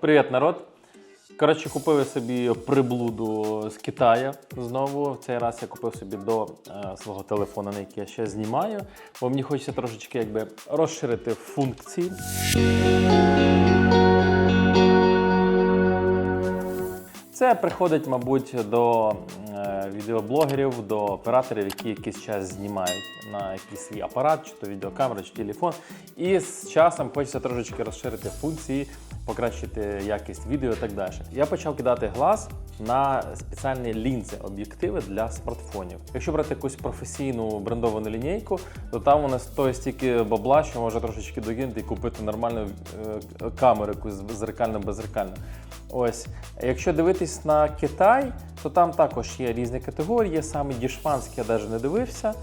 Привіт, народ! Коротше, купив собі приблуду з Китаю знову. В цей раз я купив собі до е, свого телефону, на який я ще знімаю, бо мені хочеться трошечки якби розширити функції. Це приходить, мабуть, до е, відеоблогерів, до операторів, які якийсь час знімають на якийсь свій апарат, чи то відеокамера, чи телефон. І з часом хочеться трошечки розширити функції, покращити якість відео і так далі. Я почав кидати глаз на спеціальні лінзи, об'єктиви для смартфонів. Якщо брати якусь професійну брендовану лінійку, то там вона стоїть стільки бабла, що може трошечки докинути і купити нормальну е, камеру, якусь зеркально беззеркальну. Ось, якщо дивитись на Китай, то там також є різні категорії. Саме дішманський я навіть не дивився.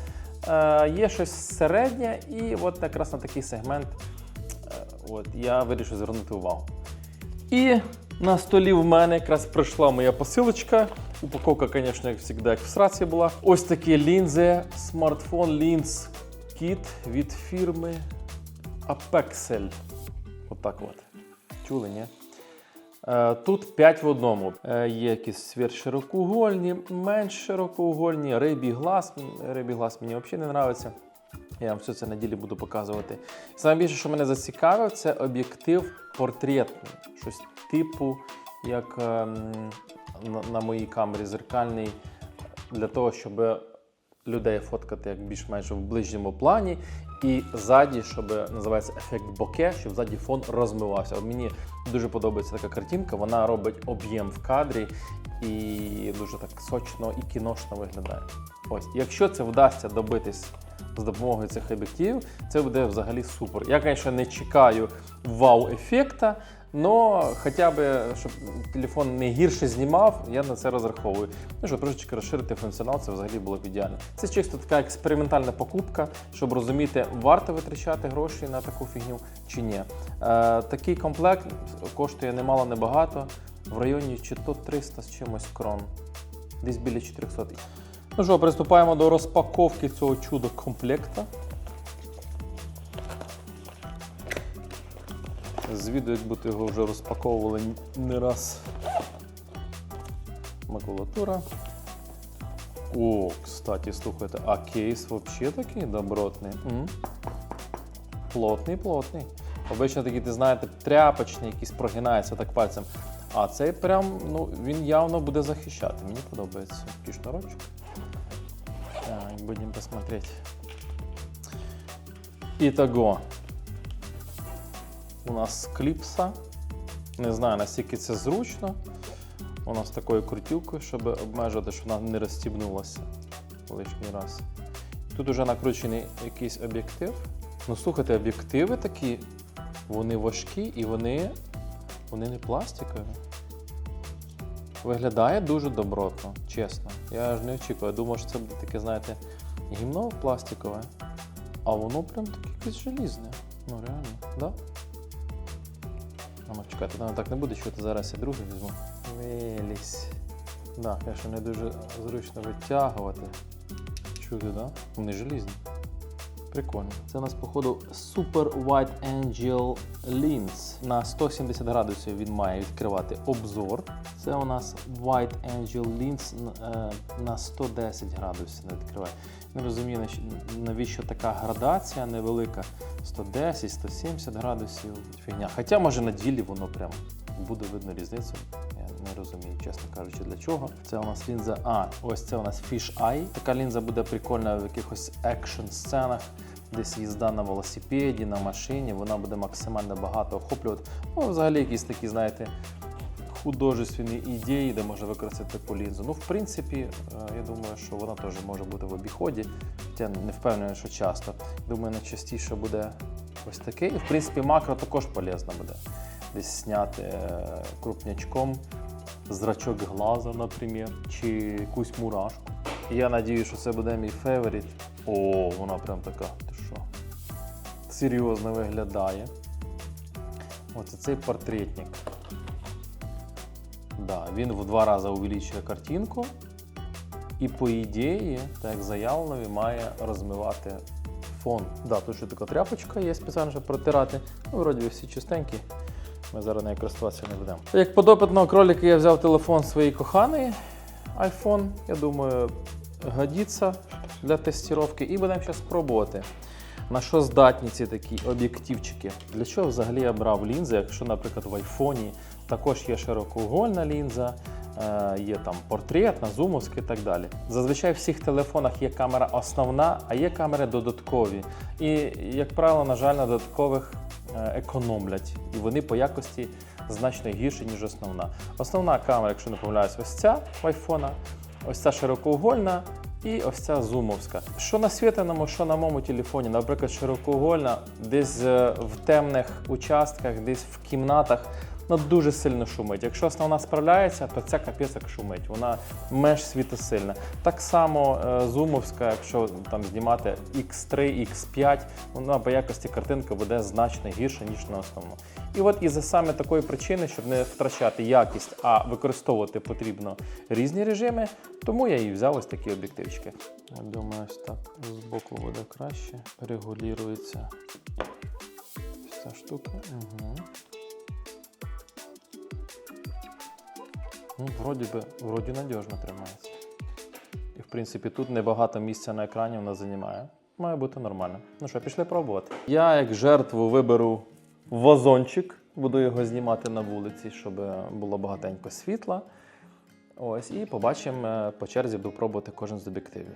Е, є щось середнє, і от якраз на такий сегмент от, я вирішив звернути увагу. І на столі в мене якраз прийшла моя посилочка. Упаковка, звісно, як завжди, як в сраці була. Ось такі лінзи, смартфон Lens Kit від фірми Apexel. Отак от. Чули, ні? Е, Тут 5 в одному. Е, Є якісь сверхширокоугольні, менш широкоугольні, рибі глаз. Рибі глаз мені взагалі не подобається. Я вам все це на ділі буду показувати. Саме більше, що мене зацікавив, це об'єктив портретний. Щось типу, як ем, на, моїй камері зеркальний, для того, щоб людей фоткати як більш-менш в ближньому плані. І ззаді, щоб називається ефект боке, щоб ззаді фон розмивався. От Мені дуже подобається така картинка, вона робить об'єм в кадрі і дуже так сочно і кіношно виглядає. Ось, якщо це вдасться добитись з допомогою цих об'єктивів, це буде взагалі супер. Я, звісно, не чекаю вау-ефекта, але хоча б, щоб телефон не гірше знімав, я на це розраховую. Ну, щоб трошечки розширити функціонал, це взагалі було б ідеально. Це чисто така експериментальна покупка, щоб розуміти, варто витрачати гроші на таку фігню чи ні. Е, такий комплект коштує немало небагато, в районі чи то 300 з чимось крон, десь біля 400. Ну що, приступаємо до розпаковки цього чудо комплекта. З відео, як будто його вже розпаковували не раз. Макулатура. О, кстати, слухайте, а кейс взагалі такий добротний. М? Плотний, плотний. Обично такі, ти знаєте, тряпочний, якийсь прогинається так пальцем. А цей прям, ну, він явно буде захищати. Мені подобається такий. Будем посмотреть. Итого. У нас кліпса. Не знаю, наскільки це зручно. У нас такою крутілкою, щоб обмежити, щоб вона не розстібнулася лишній раз. Тут вже накручений якийсь об'єктив. Ну, слухайте, об'єктиви такі, вони важкі і вони, вони не пластикові. Виглядає дуже добротно, чесно. Я ж не очікував. Я думав, що це буде таке, знаєте, гімно пластикове, а воно прям таке якесь желізне. Ну реально, да? А ну чекайте, воно так не буде, що зараз я другий візьму. Вилізь. Да, звісно, не дуже зручно витягувати. Чути, да? Вони желізні. Прикольно. Це у нас, походу, Super Wide Angel Lens. На 170 градусів він має відкривати обзор. Це у нас Wide Angel Lens е, на 110 градусів не відкриває. Не розумію, навіщо- така градація невелика. 110, 170 градусів. Фігня. Хоча, може, на ділі воно прям буде видно різницю. Я не розумію, чесно кажучи, для чого. Це у нас лінза. А, ось це у нас Fish Eye. Така лінза буде прикольна в якихось екшн сценах. Десь їзда на велосипеді, на машині, вона буде максимально багато охоплювати. Ну, взагалі, якісь такі, знаєте, художественні ідеї, де можна використати таку лінзу. Ну, в принципі, е, я думаю, що вона теж може бути в обіході. Хоча не впевнений, що часто. Думаю, найчастіше буде ось таке. І в принципі, макро також полезно буде. Десь зняти е, крупнячком зрачок глаза, наприклад, чи якусь мурашку. Я надію, що це буде мій фаворит. О, вона прям така, ти що? Серйозно виглядає. Оце цей портретник. Да, він в два рази увеличує картинку. І по ідеї, так як заявлено, він має розмивати фон. Да, тут ще така тряпочка є спеціально, щоб протирати. Ну, вроді всі чистенькі. Ми зараз нею користуватися не будемо. Як подопитного кролика я взяв телефон своєї коханої iPhone. Я думаю, годиться для тестування. І будемо зараз пробувати. На що здатні ці такі об'єктивчики? Для чого взагалі я брав лінзи, якщо, наприклад, в айфоні також є широкоугольна лінза, е, є там портретна, зумовська і так далі. Зазвичай в всіх телефонах є камера основна, а є камери додаткові. І, як правило, на жаль, на додаткових е, економлять. І вони по якості значно гірші, ніж основна. Основна камера, якщо не помиляюсь, ось ця в айфона, ось ця широкоугольна. І ось ця зумовська. Що на світленому, що на моєму телефоні, наприклад, широкоугольна, десь е, в темних участках, десь в кімнатах, ну дуже сильно шумить. Якщо основна справляється, то ця капець як шумить. Вона меж світосильна. Так само е, зумовська, якщо там знімати X3, X5, вона по якості картинки буде значно гірше, ніж на основному. І от із-за саме такої причини, щоб не втрачати якість, а використовувати потрібно різні режими, тому я і взяв ось такі об'єктивчики. Я думаю, ось так з боку буде краще. Регулюється ця штука. Угу. Ну, вроді би, вроді надіжно тримається. І в принципі тут небагато місця на екрані вона займає. Має бути нормально. Ну що, пішли пробувати. Я як жертву виберу вазончик, буду його знімати на вулиці, щоб було багатенько світла. Ось, і побачимо е, по черзі, буду пробувати кожен з об'єктивів.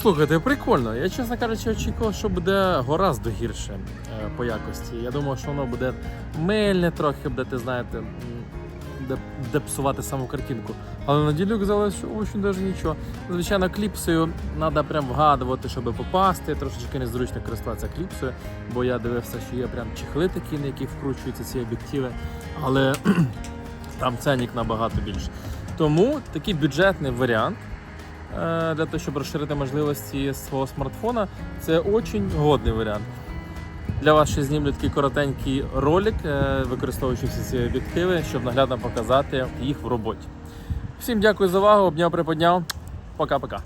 Слухайте, прикольно. Я, чесно кажучи, очікував, що буде гораздо гірше е, по якості. Я думав, що воно буде мильне трохи, буде, ти знаєте, де, де псувати саму картинку. Але на ділю казалось, що очень даже нічого. Звичайно, кліпсою треба прям вгадувати, щоб попасти. Трошечки незручно користуватися кліпсою, бо я дивився, що є прям чехли такі, на яких вкручуються ці об'єктиви. Але там ценник набагато більше. Тому такий бюджетний варіант для того, щоб розширити можливості свого смартфона, це дуже годний варіант. Для вас ще знімлю такий коротенький ролик, е, використовуючи всі ці об'єктиви, щоб наглядно показати їх в роботі. Всім дякую за увагу, обняв приподняв. Пока-пока.